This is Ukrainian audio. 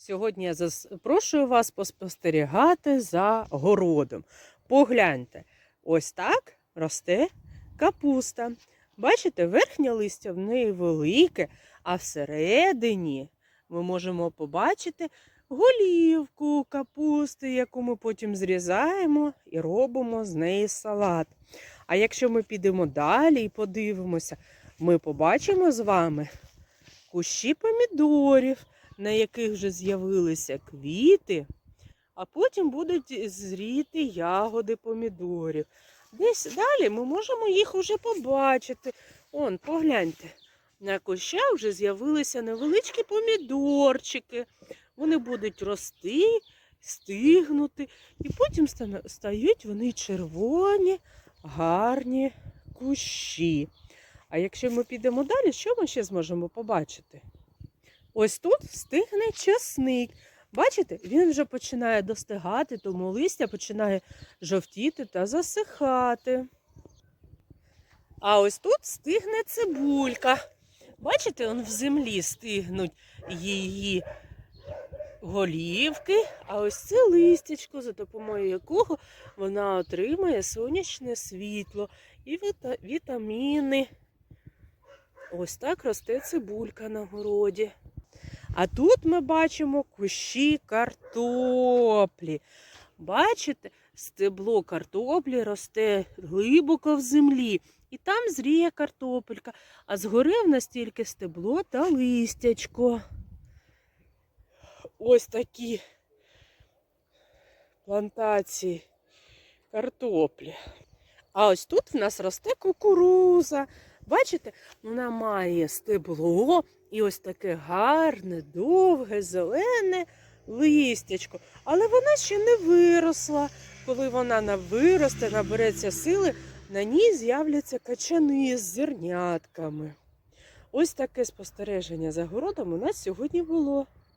Сьогодні я запрошую вас поспостерігати за городом. Погляньте, ось так росте капуста. Бачите, верхнє листя в неї велике, а всередині ми можемо побачити голівку капусти, яку ми потім зрізаємо і робимо з неї салат. А якщо ми підемо далі і подивимося, ми побачимо з вами кущі помідорів, на яких вже з'явилися квіти, а потім будуть зріти ягоди помідорів. Десь далі ми можемо їх уже побачити. Он, погляньте, на кущах вже з'явилися невеличкі помідорчики. Вони будуть рости, стигнути, і потім стають вони червоні, гарні кущі. А якщо ми підемо далі, що ми ще зможемо побачити? Ось тут стигне часник. Бачите, він вже починає достигати, тому листя починає жовтіти та засихати. А ось тут стигне цибулька. Бачите, он в землі стигнуть її голівки, а ось це листячко, за допомогою якого вона отримає сонячне світло і вітаміни. Ось так росте цибулька на городі. А тут ми бачимо кущі картоплі. Бачите, стебло картоплі росте глибоко в землі. І там зріє картопелька, а згори в нас тільки стебло та листячко. Ось такі плантації картоплі. А ось тут в нас росте кукуруза. Бачите, вона має стебло і ось таке гарне, довге, зелене листячко. Але вона ще не виросла. Коли вона на- виросте, набереться сили, на ній з'являться качани з зернятками. Ось таке спостереження за городом у нас сьогодні було.